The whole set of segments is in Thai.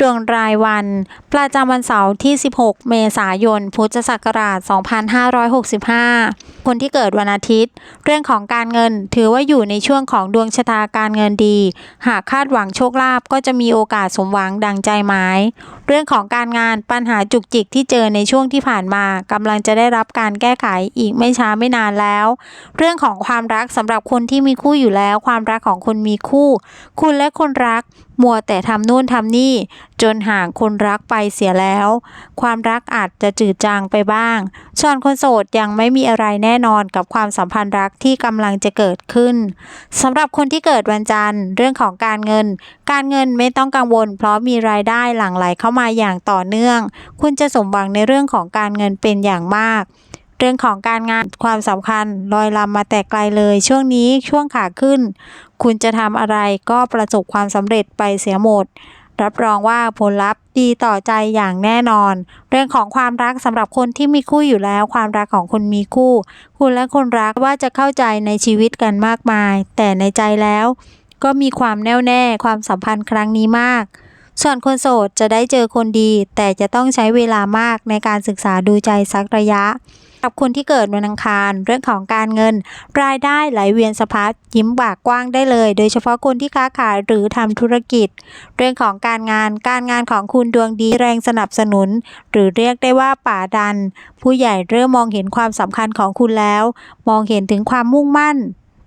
ดวงรายวัน ประจำวันเสาร์ที่ 16 เมษายน พุทธศักราช 2565 คนที่เกิดวันอาทิตย์ เรื่องของการเงินถือว่าอยู่ในช่วงของดวงชะตาการเงินดี หากคาดหวังโชคลาภก็จะมีโอกาสสมหวังดังใจหมาย เรื่องของการงานปัญหาจุกจิกที่เจอในช่วงที่ผ่านมากำลังจะได้รับการแก้ไขอีกไม่ช้าไม่นานแล้ว เรื่องของความรักสำหรับคนที่มีคู่อยู่แล้ว ความรักของคนมีคู่ คุณและคนรักมัวแต่ทำนู่นทำนี่ จนห่างคนรักไปเสียแล้ว ความรักอาจจะจืดจางไปบ้างส่วนคนโสดยังไม่มีอะไรแน่นอนกับความสัมพันธ์รักที่กำลังจะเกิดขึ้นสำหรับคนที่เกิดวันจันทร์ เรื่องของการเงิน การเงินไม่ต้องกังวล เพราะมีรายได้หลั่งไหลเข้ามาอย่างต่อเนื่อง คุณจะสมหวังในเรื่องของการเงินเป็นอย่างมากเรื่องของการงานความสำคัญลอยลำมาแต่ไกลเลย ช่วงนี้ช่วงขาขึ้น คุณจะทำอะไรก็ประสบความสำเร็จไปเสียหมด รับรองว่าผลลัพธ์ดีต่อใจอย่างแน่นอน เรื่องของความรักสำหรับคนที่มีคู่อยู่แล้ว ความรักของคนมีคู่ คุณและคนรักว่าจะเข้าใจในชีวิตกันมากมาย แต่ในใจแล้ว ก็มีความแน่วแน่ความสัมพันธ์ครั้งนี้มาก ส่วนคนโสดจะได้เจอคนดี แต่จะต้องใช้เวลามากในการศึกษาดูใจสักระยะ กับคนที่เกิดวันอังคาร เรื่องของการเงิน รายได้ไหลเวียนสะพัดยิ้มปากกว้างได้เลย โดยเฉพาะคนที่ค้าขายหรือทำธุรกิจ เรื่องของการงานการงานของคุณดวงดีแรงสนับสนุน หรือเรียกได้ว่าป่าดัน ผู้ใหญ่เริ่มมองเห็นความสำคัญของคุณแล้ว มองเห็นถึงความมุ่งมั่น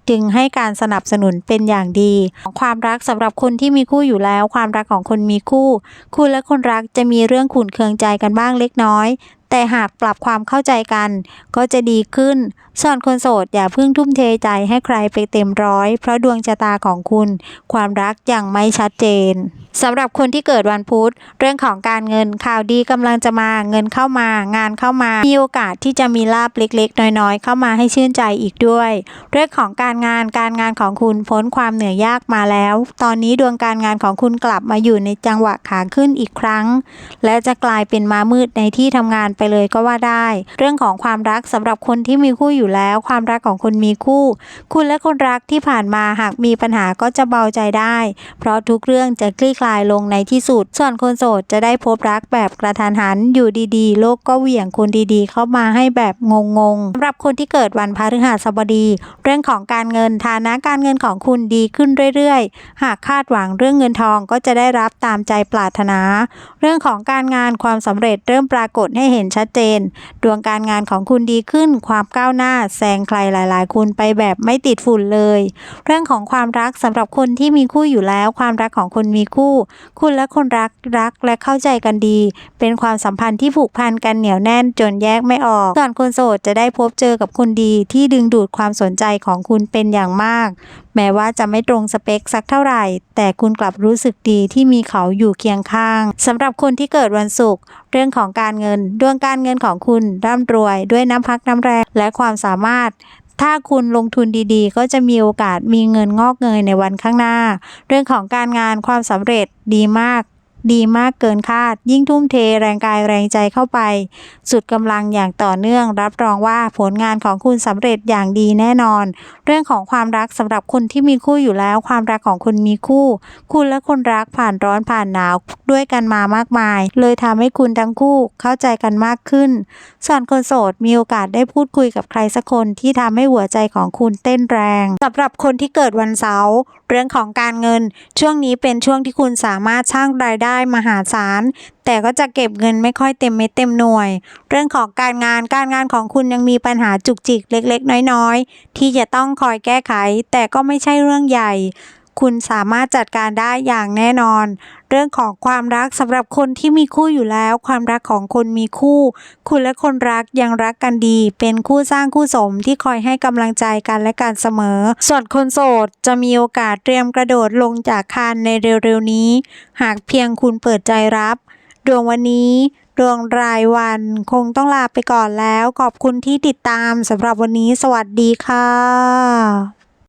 จึงให้การสนับสนุนเป็นอย่างดีของความรักสำหรับคนที่มีคู่อยู่แล้ว ความรักของคนมีคู่ คุณและคนรักจะมีเรื่องขุ่นเคืองใจกันบ้างเล็กน้อย แต่หากปรับความเข้าใจกัน ก็จะดีขึ้นส่วนคนโสดอย่าเพิ่งทุ่มเทใจให้ใครไปเต็มร้อย เพราะดวงชะตาของคุณ ความรักยังไม่ชัดเจนสำหรับคนที่เกิดวันพุธเรื่องของการเงินข่าวดีกำลังจะมาเงินเข้ามางานเข้ามา มีโอกาสที่จะมีลาบเล็กๆ น้อยๆ เข้ามาให้ชื่นใจอีกด้วย เรื่องของการงานการงานของคุณพ้นความเหนื่อยยากมาแล้ว ตอนนี้ดวงการงานของคุณกลับมาอยู่ในจังหวะขาขึ้นอีกครั้ง และจะกลายเป็นมามืดในที่ทำงานไปเลยก็ว่าได้ เรื่องของความรักสำหรับคนที่มีคู่อยู่แล้ว ความรักของคนมีคู่ คุณและคนรักที่ผ่านมาหากมีปัญหาก็จะเบาใจได้ เพราะทุกเรื่องจะคลี่คลายลงในที่สุด ส่วนคนโสดจะได้พบรักแบบกระทันหันอยู่ดีๆ โลกก็เหวี่ยงคนดีๆ เข้ามาให้แบบงงๆสำหรับคนที่เกิดวันพฤหัสบดี เรื่องของการเงินฐานะการเงินของคุณดีขึ้นเรื่อยๆ หากคาดหวังเรื่องเงินทองก็จะได้รับตามใจปรารถนา เรื่องของการงานความสำเร็จเริ่มปรากฏให้เห็นชัดเจน ดวงการงานของคุณดีขึ้น ความก้าวหน้าแซงใครหลาย ๆคนไปแบบไม่ติดฝุ่นเลย เรื่องของความรักสำหรับคนที่มีคู่อยู่แล้ว ความรักของคนมีคู่ คุณและคนรักรักและเข้าใจกันดี เป็นความสัมพันธ์ที่ผูกพันกันเหนียวแน่นจนแยกไม่ออก ส่วนคนโสดจะได้พบเจอกับคนดีที่ดึงดูดความสนใจของคุณเป็นอย่างมาก แม้ว่าจะไม่ตรงสเปคสักเท่าไหร่ แต่คุณกลับรู้สึกดีที่มีเขาอยู่เคียงข้างสำหรับคนที่เกิดวันศุกร์เรื่องของการเงินดวงการเงินของคุณร่ำรวยด้วยน้ำพักน้ำแรงและความสามารถถ้าคุณลงทุนดีๆ ก็จะมีโอกาสมีเงินงอกเงยในวันข้างหน้า เรื่องของการงานความสำเร็จดีมาก ดีมากเกินคาด ยิ่งทุ่มเทแรงกายแรงใจเข้าไป สุดกำลังอย่างต่อเนื่อง รับรองว่าผลงานของคุณสำเร็จอย่างดีแน่นอน เรื่องของความรักสำหรับคนที่มีคู่อยู่แล้ว ความรักของคุณมีคู่ คุณและคนรักผ่านร้อนผ่านหนาวด้วยกันมามากมาย เลยทำให้คุณทั้งคู่เข้าใจกันมากขึ้น ส่วนคนโสดมีโอกาสได้พูดคุยกับใครสักคนที่ทำให้หัวใจของคุณเต้นแรงสำหรับคนที่เกิดวันเสาร์เรื่องของการเงิน ช่วงนี้เป็นช่วงที่คุณสามารถสร้างรายได้ได้มหาศาล แต่ก็จะเก็บเงินไม่ค่อยเต็มเม็ดเต็มหน่วย เรื่องของการงานการงานของคุณยังมีปัญหาจุกจิกเล็กๆ น้อยๆ ที่จะต้องคอยแก้ไข แต่ก็ไม่ใช่เรื่องใหญ่ คุณสามารถจัดการได้อย่างแน่นอน เรื่องของความรักสำหรับคนที่มีคู่อยู่แล้ว ความรักของคนมีคู่ คุณและคนรักยังรักกันดี เป็นคู่สร้างคู่สมที่คอยให้กำลังใจกันและกันเสมอ ส่วนคนโสดจะมีโอกาสเตรียมกระโดดลงจากคานในเร็วๆนี้ หากเพียงคุณเปิดใจรับ ดวงวันนี้ดวงรายวันคงต้องลาไปก่อนแล้ว ขอบคุณที่ติดตามสำหรับวันนี้ สวัสดีค่ะ